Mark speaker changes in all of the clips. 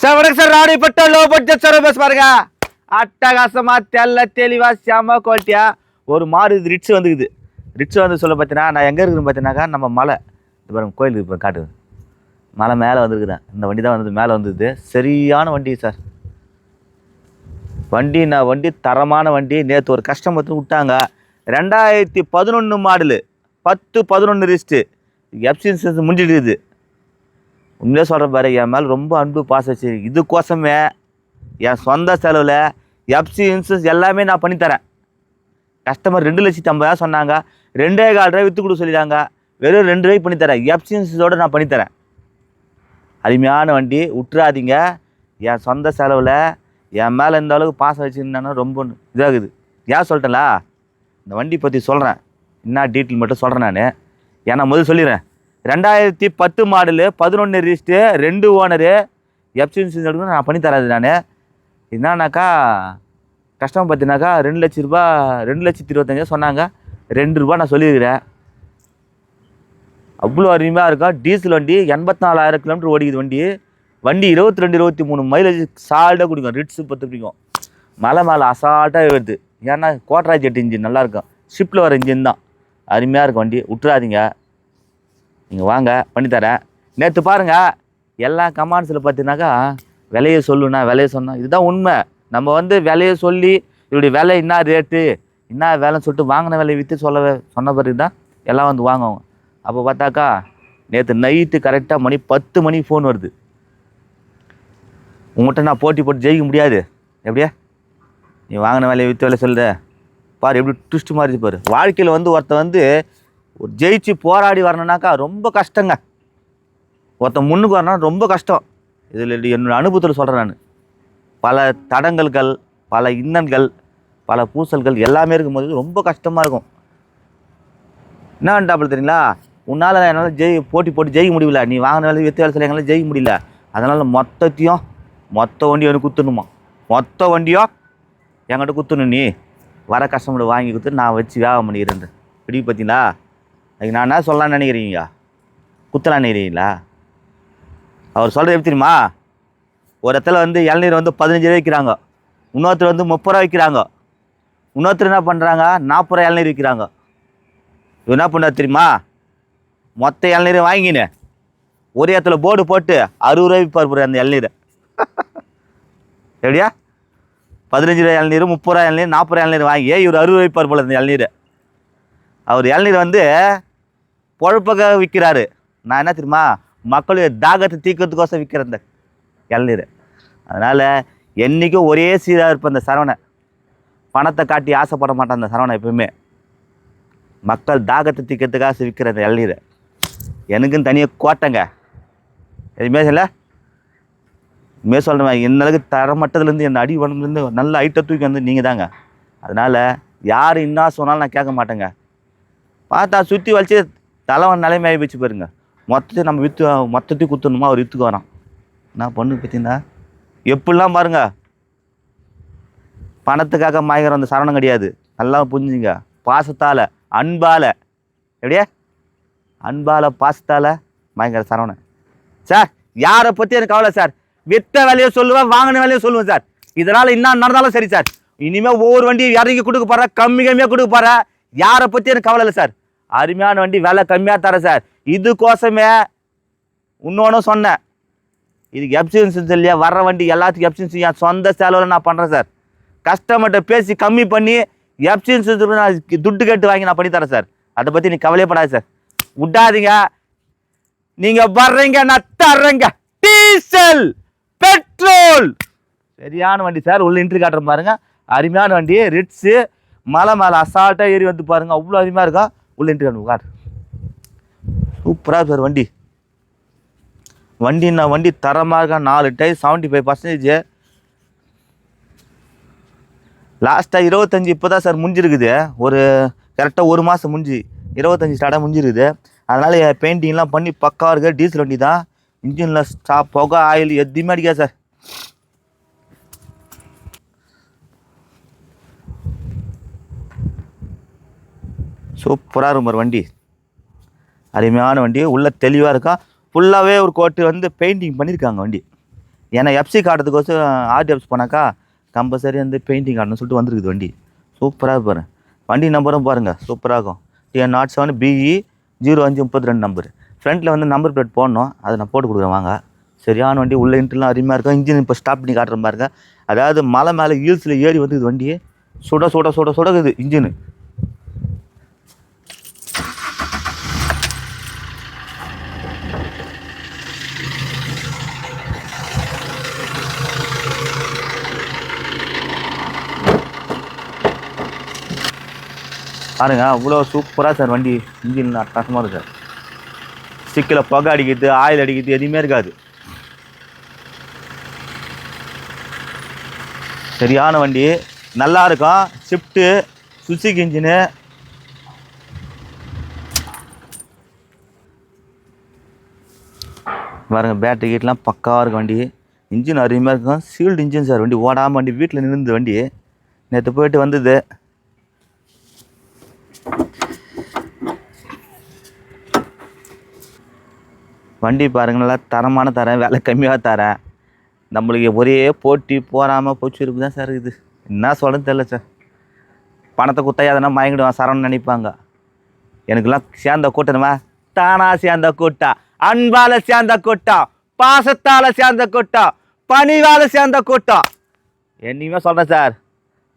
Speaker 1: Sir வணக்கம் sir ராணிப்பட்ட low budget sir bus பாருங்க. அட்டகாசமா தெல்ல தெளிவா செம குவாலிட்டியா ஒரு மாறு இது ரிட்ஸ் வந்துக்குது. ரிட்ஸ் வந்து சொல்ல பார்த்தீங்கன்னா நான் எங்கே இருக்குன்னு பார்த்தீங்கன்னாக்கா நம்ம மலை. இது பாருங்க கோயிலுக்கு இப்போ காட்டுது. மலை மேலே வந்துருக்குறேன். இந்த வண்டி தான் வந்தது மேலே வந்தது. சரியான வண்டி சார் வண்டி நான் வண்டி தரமான வண்டி. நேற்று ஒரு கஸ்டமர் விட்டாங்க. ரெண்டாயிரத்தி பதினொன்று மாடலு. பத்து பதினொன்று ரிஸ்ட்டு எப்சின்சன்ஸ் முடிஞ்சிடுது உண்மையிலே சொல்கிறேன் பாரு என் மேலே ரொம்ப அன்பு பாசம் வச்சு இதுக்கோசமே என் சொந்த செலவில் எஃப்சி இன்சூரன்ஸ் எல்லாமே நான் பண்ணித்தரேன் கஸ்டமர் ரெண்டு லட்சத்தி ஐம்பதாயிரம் சொன்னாங்க. ரெண்டே கால் ரூபாய் விற்று கொடுக்க சொல்லிட்டாங்க. வெறும் ரெண்டு ரூபாய்க்கு பண்ணித்தரேன் எஃப்சி இன்சூரன்ஸோடு நான் பண்ணித்தரேன் அருமையான வண்டி விட்டுறாதீங்க என் சொந்த செலவில் என் மேலே இந்த அளவுக்கு பாசம் வச்சுருந்தேன்னா ரொம்ப இதாகுது. ஏன் சொல்லிட்டேன்ல? இந்த வண்டி பற்றி சொல்கிறேன் என்ன டீட்டெயில் மட்டும் சொல்கிறேன் நான். ஏன்னா முதல் சொல்லிடுறேன். ரெண்டாயிரத்தி பத்து மாடலு பதினொன்று ரிஜிஸ்ட்டு ரெண்டு ஓனரு. எப்சின்ஸ் எடுக்கணும் நான் பண்ணி தராது நான். என்னன்னாக்கா கஷ்டம் பார்த்தீங்கன்னாக்கா ரெண்டு லட்ச ரூபா ரெண்டு லட்சத்தி இருபத்தஞ்சாயிரம் சொன்னாங்க. ரெண்டு ரூபா நான் சொல்லியிருக்கிறேன். அவ்வளோ அருமையாக இருக்கும் டீசல் வண்டி எண்பத்தி நாலாயிரம் கிலோமீட்டர் ஓடிக்குது வண்டி. வண்டி இருபத்தி ரெண்டு இருபத்தி மூணு மைலேஜ் சால்ட்டாக குடிக்கும் ரிட்ஸு பத்து பிடிக்கும். மலை மேலே அசால்ட்டாக வருது ஏன்னா கோட்ராஜ் எட்டு இன்ஜின் நல்லாயிருக்கும் ஷிப்பில் வர இன்ஜின் தான். அருமையாக இருக்கும் வண்டி. விட்டுறாதீங்க. நீங்கள் வாங்க பண்ணித்தரேன் நேற்று பாருங்கள் எல்லா கமாண்ட்ஸில் பார்த்தீங்கன்னாக்கா விலையை சொல்லுண்ணா விலையை சொன்னால் இதுதான் உண்மை. நம்ம வந்து விலையை சொல்லி இப்படி விலை என்ன ரேட்டு என்ன வேலைன்னு சொல்லிட்டு வாங்கின விலையை விற்று சொல்ல சொன்ன பிறகு தான் எல்லாம் வந்து வாங்குவாங்க. அப்போ பார்த்தாக்கா நேற்று நைட்டு கரெக்டாக மணி பத்து மணிக்கு ஃபோன் வருது. உங்கள்கிட்ட நான் போட்டி போட்டு ஜெயிக்க முடியாது. எப்படியா? நீ வாங்கின வேலையை விற்று வேலை சொல்லுற. பாரு எப்படி ட்விஸ்ட் மாறிச்சு பாரு. வாழ்க்கையில் வந்து ஒருத்தன் வந்து ஒரு ஜெயிச்சு போராடி வரணுனாக்கா ரொம்ப கஷ்டங்க. ஒருத்தன் முன்னுக்கு வரணும் ரொம்ப கஷ்டம். இதில் என்னோடய அனுபவத்தில் சொல்கிறேன் நான். பல தடங்கல்கள் பல இன்னல்கள் பல பூசல்கள் எல்லாமே இருக்கும்போது ரொம்ப கஷ்டமாக இருக்கும். என்ன என்னன்றாப்புல தெரியுங்களா? உன்னால் என்னால் ஜெயி போட்டி போட்டு ஜெயிக்க முடியல. நீ வாங்கின வேலை வித்து வேலை எங்களால் ஜெயிக்க முடியல. அதனால் மொத்தத்தையும் மொத்த வண்டியும் எனக்கு குத்துணுமா? மொத்த வண்டியோ என்கிட்ட குத்துணும் நீ. வர கஸ்டமர் வாங்கி கொடுத்து நான் வச்சு வியாபாரம் பண்ணிக்கிறேன் இப்படி பார்த்தீங்களா அதுக்கு நான் என்ன சொல்லலாம்னு நினைக்கிறீங்க? குத்தலாம்னு நினைக்கிறீங்களா? அவர் சொல்கிறது எப்படி தெரியுமா? ஒரு இடத்துல வந்து இளநீர் வந்து பதினஞ்சு ரூபா விற்கிறாங்க. இன்னொருத்தர் வந்து முப்பது ரூபா விற்கிறாங்க. இன்னொருத்தர் என்ன பண்ணுறாங்க நாற்பது ரூபா இளநீர் விற்கிறாங்க. இவர் என்ன பண்ணார் தெரியுமா? மொத்த இளநீரை வாங்கினு ஒரு இடத்துல போர்டு போட்டு அறுபது ரூபாய் விற்பார் அந்த இளநீரை. எப்படியா? பதினஞ்சு ரூபாய் இளநீர் முப்பது ரூபாய் இளநீர் நாற்பது ரூபாய் இளநீர் வாங்கி இவர் அறுபது ரூபாய் விற்பார் போல அந்த இளநீர். அவர் இளநீர் வந்து பொழப்பாக விற்கிறாரு. நான் என்ன தெரியுமா? மக்களுடைய தாகத்தை தீர்க்கறதுக்கோசம் விற்கிறேன் இந்த இளநீர். அதனால் என்றைக்கும் ஒரே சீராக இருப்பேன் இந்த சரவணை. பணத்தை காட்டி ஆசைப்பட மாட்டான் அந்த சரவணை எப்பவுமே மக்கள் தாகத்தை தீக்கிறதுக்காக விற்கிற அந்த இளநீர். எனக்குன்னு தனியாக கோட்டைங்க. எதுவுமே இல்லை இதுமாரி சொல்கிறேன் என்னளுக்கு தரமட்டத்துலேருந்து என் அடி உடம்புலேருந்து நல்ல ஐட்டை தூக்கி வந்து நீங்கள் தாங்க. அதனால் யார் என்ன சொன்னாலும் நான் கேட்க மாட்டேங்க. பார்த்தா சுற்றி வலிச்சு தலைவன் நிலைமை ஆகி போச்சு பாருங்க. மொத்தத்தையும் நம்ம விற்று மொத்தத்தையும் குத்தணுமா? அவர் விற்றுக்கு வரான். என்ன பொண்ணு பார்த்தீங்கன்னா எப்படிலாம் பாருங்க. பணத்துக்காக மயங்கிற அந்த சரணம் கிடையாது. நல்லா புரிஞ்சுங்க. பாசத்தால் அன்பால். எப்படியா? அன்பால் பாசத்தால் மயங்கிற சரவணன். சார் யாரை பற்றி எனக்கு கவலை சார்? வித்த வேலையை சொல்லுவேன் வாங்கின வேலையை சொல்லுவேன் சார். இதனால் என்ன நடந்தாலும் சரி சார். இனிமேல் ஒவ்வொரு வண்டியும் இறங்கி கொடுக்க போகிறேன் கம்மி கம்மியாக கொடுக்க போகிறேன் யாரை பற்றி எனக்கு கவலை இல்லை சார். அருமையான வண்டி விலை கம்மியாக தரேன் சார். இதுக்கோசமே இன்னொன்று சொன்னேன். இதுக்கு எப்சின்ஸ் இல்லையா வர்ற வண்டி எல்லாத்துக்கும் எப்சின்ஸ் என் சொந்த செலவில் நான் பண்ணுறேன் சார். கஸ்டமர்கிட்ட பேசி கம்மி பண்ணி எப்சின்ஸ் நான் துட்டு கேட்டு வாங்கி நான் பண்ணி தரேன் சார். அதை பற்றி நீ கவலையப்படாது சார். விட்டாதீங்க. நீங்கள் வர்றீங்க நான் தர்றேங்க. Diesel petrol. சரியான வண்டி சார். உள்ள இன்ட்ரி காட்டுற பாருங்க. அருமையான வண்டி ரிட்ஸு மலை மேலே அசால்ட்டாக ஏறி வந்து பாருங்க. அவ்வளோ அருமையாக இருக்கும் உள்ள இன்ட்ரி காட்டு சூப்பராக சார் வண்டி. வண்டின்னா வண்டி தரமாக இருக்கா நாலு டைம் செவன்ட்டி ஃபைவ் பர்சன்டேஜ் லாஸ்ட்டாக இருபத்தஞ்சி இப்போ தான் சார் முடிஞ்சிருக்குது ஒரு கரெக்டாக ஒரு மாதம் முடிஞ்சு இருபத்தஞ்சி ஸ்டார்டாக முடிஞ்சிருக்குது அதனால் பெயிண்டிங்லாம் பண்ணி பக்காவாக இருக்குது டீசல் வண்டி தான் இன்ஜினில் ஸ்டா புகை ஆயில் எதுவுமே அடிக்காது சார் சூப்பராக இருக்கும் ஒரு வண்டி. அருமையான வண்டி. உள்ளே தெளிவாக இருக்கா? ஃபுல்லாகவே ஒரு கோட்டு வந்து பெயிண்டிங் பண்ணியிருக்காங்க வண்டி. ஏன்னா எஃப்சி காட்டுறதுக்கோசம் ஆர்டிஎஃப்ஸ் போனாக்கா கம்பல்சரி வந்து பெயிண்டிங் காட்டணும்னு சொல்லிட்டு வந்துருக்குது வண்டி. சூப்பராக பாரு. வண்டி நம்பரும் பாருங்கள் சூப்பராக இருக்கும். TN nought seven BE zero அஞ்சு முப்பத்தி ரெண்டு நம்பர் ஃப்ரண்ட்டில் வந்து நம்பர் பிளேட் போடணும். அதை நான் போட்டு கொடுக்குறேன் வாங்க. சரியான வண்டி. உள்ள இன்ட்ரெலாம் அருமையாக இருக்கும். இன்ஜின் இப்போ ஸ்டாப் பண்ணி காட்டுற பாருங்க அதாவது மலை மேலே ஹீல்ஸில் ஏறி வந்து இது வண்டி. சுட சுட சுட சுடக்குது இன்ஜினு பாருங்க அவ்வளோ சூப்பராக சார் வண்டி இன்ஜின் அட்டகாசமாக இருக்கும் சார். ஸ்டிக்கில் புகை அடிக்கிறது ஆயில் அடிக்கிறது எதுவுமே இருக்காது. சரியான வண்டி நல்லா இருக்கும். ஷிஃப்ட்டு சுசுகி இன்ஜினு பாருங்க பேட்டரி கீட்லாம் பக்காவாக இருக்கும் வண்டி. இன்ஜின் அருமையாக இருக்கும். சீல்டு இன்ஜின் சார் வண்டி ஓடாமல் வண்டி வீட்டில் நின்று வண்டி. நேற்று போயிட்டு வந்தது. வண்டி பாருங்கள் நல்லா தரமான தரேன் விலை கம்மியாக தரேன். நம்மளுக்கு ஒரே போட்டி போகாமல் போச்சு தான் சார் இது என்ன சொல்கிறது தெரியல சார். பணத்தை கொடுத்தா எதனா மயங்கிடுவான் சரவணன் நினைப்பாங்க. எனக்கெல்லாம் சேர்ந்த கூட்டணுமா தானா சேர்ந்த கூட்டம் அன்பால் சேர்ந்த கூட்டம் பாசத்தால் சேர்ந்த கூட்டம் பணிவால் சேர்ந்த கூட்டம். என்னைக்குமே சொல்கிறேன் சார்.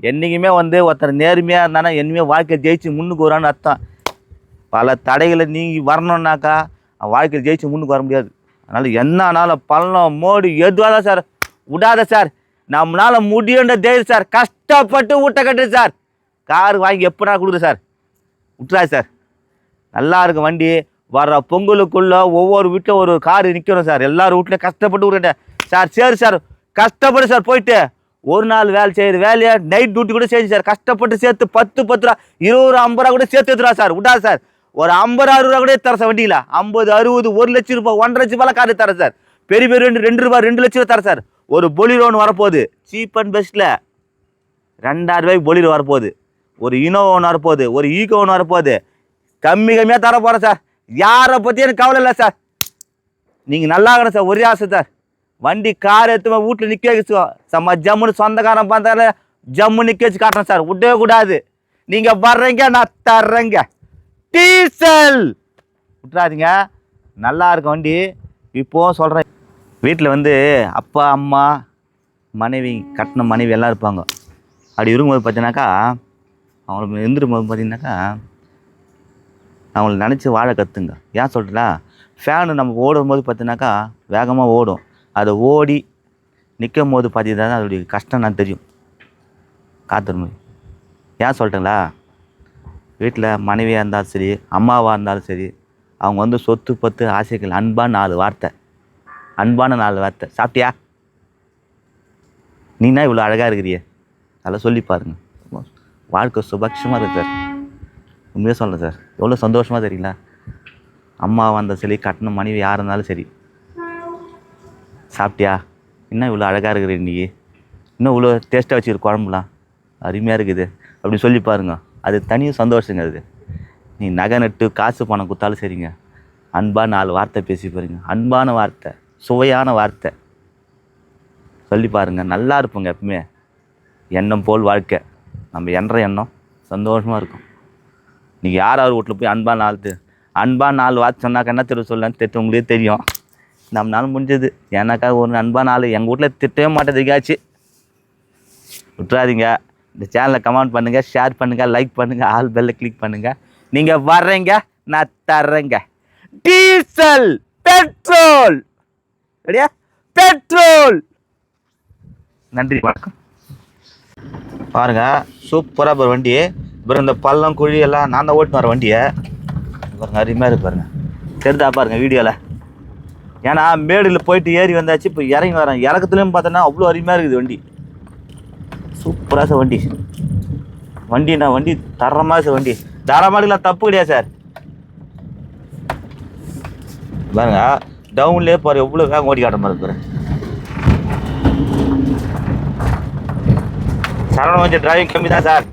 Speaker 1: என்றைக்குமே வந்து ஒருத்தர் நேர்மையாக இருந்தானா என்னைக்குமே வாழ்க்கை ஜெயிச்சு முன்னுக்கு வரான்னு அர்த்தம். பல தடைகளை நீங்கி வரணுன்னாக்கா அவன் வாழ்க்கையில் ஜெயிச்சு முன்னுக்கு வர முடியாது. அதனால் என்ன ஆனாலும் பள்ளம் மோடி எதுவாக தான் சார் விடாத சார். நம்மளால முடியுன்ற தைரியம் சார். கஷ்டப்பட்டு ஊட்ட கட்டு சார். கார் வாங்கி எப்படா கொடுக்குற சார்? விட்டுறாது சார். நல்லா இருக்கும் வண்டி. வர்ற பொங்கலுக்குள்ளே ஒவ்வொரு வீட்டில் ஒரு கார் நிற்கணும் சார். எல்லார் வீட்லையும் கஷ்டப்பட்டு விட்டுட்டேன். சார் சரி சார். கஷ்டப்பட்டு சார் போயிட்டு. ஒரு நாள் வேலை செய்யுது வேலையை நைட் டியூட்டி கூட செஞ்சு சார். கஷ்டப்பட்டு சேர்த்து பத்து பத்து ரூபா இருபது ரூபா ஐம்பது ரூபா கூட சேர்த்து எடுத்துருவா சார். விடாது சார். ஒரு ஐம்பது அறுபது ரூபா கூட தர சார் வண்டியில். ஐம்பது அறுபது ஒரு லட்சம் ரூபாய் ஒன்றரை லட்சம் ரூபாய் காரு தரேன் சார். பெரிய பெரிய ரெண்டு ரெண்டு ரூபாய் ரெண்டு லட்சம் ரூபா தரேன் சார். ஒரு பொலிரோ ஒன்று வரப்போகுது. சீப் அண்ட் பெஸ்ட்டில் ரெண்டாயிரம் ரூபாய்க்கு பொலிரோ வரப்போகுது. ஒரு இனோவா ஒன்று வரப்போகுது. ஒரு ஈகோ ஒன்று வரப்போகுது. கம்மி கம்மியாக தர போகிறேன் சார். யாரை பற்றி எனக்கு கவலை இல்லை சார். நீங்கள் நல்லா இருக்கணும் சார். ஒரே ஆசை சார். வண்டி கார் எடுத்து வீட்டில் நிற்க வச்சு சம்ம ஜம்முன்னு சொந்தக்காரன் பார்த்தால ஜம்மு நிற்க வச்சு காட்டுறேன் சார். விடவே கூடாது. நீங்கள் வர்றீங்க நான் தர்றேங்க. டீசல். விட்டுறாதீங்க. நல்லா இருக்கும் வண்டி. இப்போ சொல்கிறேன் வீட்டில் வந்து அப்பா அம்மா மனைவி கட்டின மனைவி எல்லாம் இருப்பாங்க. அப்படி இருக்கும்போது பார்த்தீங்கன்னாக்கா அவங்களுக்கு இருந்துடும் போது பார்த்தீங்கன்னாக்கா அவங்கள நினச்சி வாழ கற்றுங்க ஏன் சொல்கிறா ஃபேனு நம்ம ஓடும் போது பார்த்தீங்கன்னாக்கா வேகமாக ஓடும். அதை ஓடி நிற்கும் போது பார்த்தீங்கன்னா அதோடைய கஷ்டம் நான் தெரியும். காத்திருமை ஏன் சொல்லட்டுங்களா வீட்டில் மனைவியாக இருந்தாலும் சரி அம்மாவாக இருந்தாலும் சரி அவங்க வந்து சொத்து பத்து ஆசைகள் அன்பான நாலு வார்த்தை. அன்பான நாலு வார்த்தை. சாப்பிட்டியா? நீனா இவ்வளோ அழகாக இருக்கிறியே. அதெல்லாம் சொல்லி பாருங்க. வாழ்க்கை சுபக்ஷமாக இருக்கு சார். உண்மையாக சொல்கிறேன் சார். எவ்வளோ சந்தோஷமாக தெரியுங்களா? அம்மாவாக இருந்தாலும் சரி கட்டின மனைவி யார் இருந்தாலும் சரி. சாப்பிட்டியா? இன்னும் இவ்வளோ அழகாக இருக்கிற இன்றைக்கி இன்னும் இவ்வளோ டேஸ்ட்டாக வச்சுக்கிற குழம்புலாம். அருமையாக இருக்குது. அப்படின்னு சொல்லி பாருங்க. அது தனியும் சந்தோஷங்க அது நீ நகை நட்டு காசு பணம் கொடுத்தாலும் சரிங்க. அன்பாக நாலு வார்த்தை பேசி பாருங்க. அன்பான வார்த்தை சுவையான வார்த்தை. சொல்லி பாருங்கள் நல்லா இருப்போங்க எப்பவுமே. எண்ணம் போல் வாழ்க்கை. நம்ம என்ற எண்ணம் சந்தோஷமாக இருக்கும். நீங்கள் யார் யார் வீட்டில் போய் அன்பாக நாலு தெ- அன்பாக நாலு வார்த்தை சொன்னாக்க என்ன தெரிய சொல்லலான்னு தெரியும் உங்களுக்கே தெரியும். நம்மளால முடிஞ்சது. ஏன்னாக்கா ஒரு அன்பாக நாலு எங்கள் வீட்டில் திட்டவே மாட்டேதுக்காச்சு விட்டுறாதீங்க. இந்த சேனலை கமெண்ட் பண்ணுங்கள் ஷேர் பண்ணுங்கள் லைக் பண்ணுங்கள் ஆல் பெல்லை கிளிக் பண்ணுங்கள் நீங்கள் வர்றீங்க நான் தர்றேங்க. Diesel petrol. ரெடியா பெட்ரோல். நன்றி வணக்கம். பாருங்க சூப்பராக இப்போ வண்டி அப்புறம் இந்த பள்ளம் குழி எல்லாம் நான் தான் ஓட்டுன்னு வர வண்டியை. பாருங்க அருமையாக இருக்கு பாருங்க. தெரிதா பாருங்க வீடியோவில் ஏன்னா மேடில் போயிட்டு ஏறி வந்தாச்சு இப்போ இறங்கி வரேன் இறக்கத்துலேயும் பார்த்தோன்னா அவ்வளோ அருமையாக இருக்குது வண்டி. சூப்பராக சார் வண்டி. வண்டிண்ணா வண்டி தரமாக சார் வண்டி. தரமாடுலாம் தப்பு கிடையாது சார். பாருங்க டவுன்லேயே பாரு எவ்வளோ வேகம் ஓடி காட்டுற மாதிரி பாரு. சரவணம் கொஞ்சம் டிரைவிங் கம்மி தான் சார்.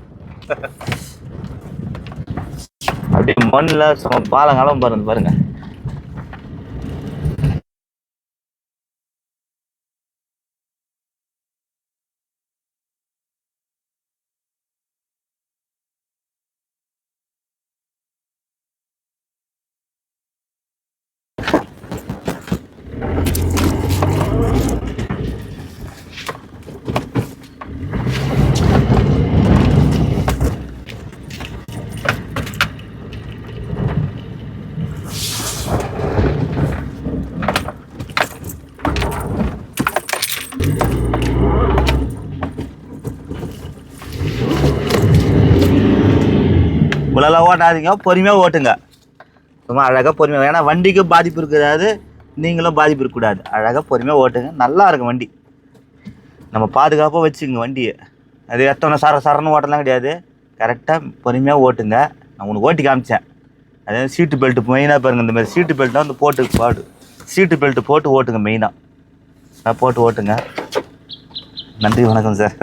Speaker 1: அப்படியே மண்ணில் சும்மா பாலங்காலம் பாருங்க பாருங்கள் கும்பலெல்லாம் ஓட்டாதீங்க. பொறுமையாக ஓட்டுங்க. சும்மா அழகாக பொறுமையாக ஏன்னா வண்டிக்கும் பாதிப்பு இருக்கிறாது நீங்களும் பாதிப்பு இருக்கக்கூடாது. அழகாக பொறுமையாக ஓட்டுங்க. நல்லா இருக்கும் வண்டி. நம்ம பாதுகாப்பாக வச்சுக்கோங்க வண்டியை. அது எத்தனை சர சரன்னு ஓட்டலாம் கிடையாது. கரெக்டாக பொறுமையாக ஓட்டுங்க. நான் உனக்கு ஓட்டி காமிச்சேன். அதே சீட்டு பெல்ட்டு மெயினாக பாருங்கள் இந்த மாதிரி சீட்டு பெல்ட்டாக வந்து போட்டு பாடு. சீட்டு பெல்ட்டு போட்டு ஓட்டுங்க மெயினாக போட்டு ஓட்டுங்க. நன்றி வணக்கம் சார்.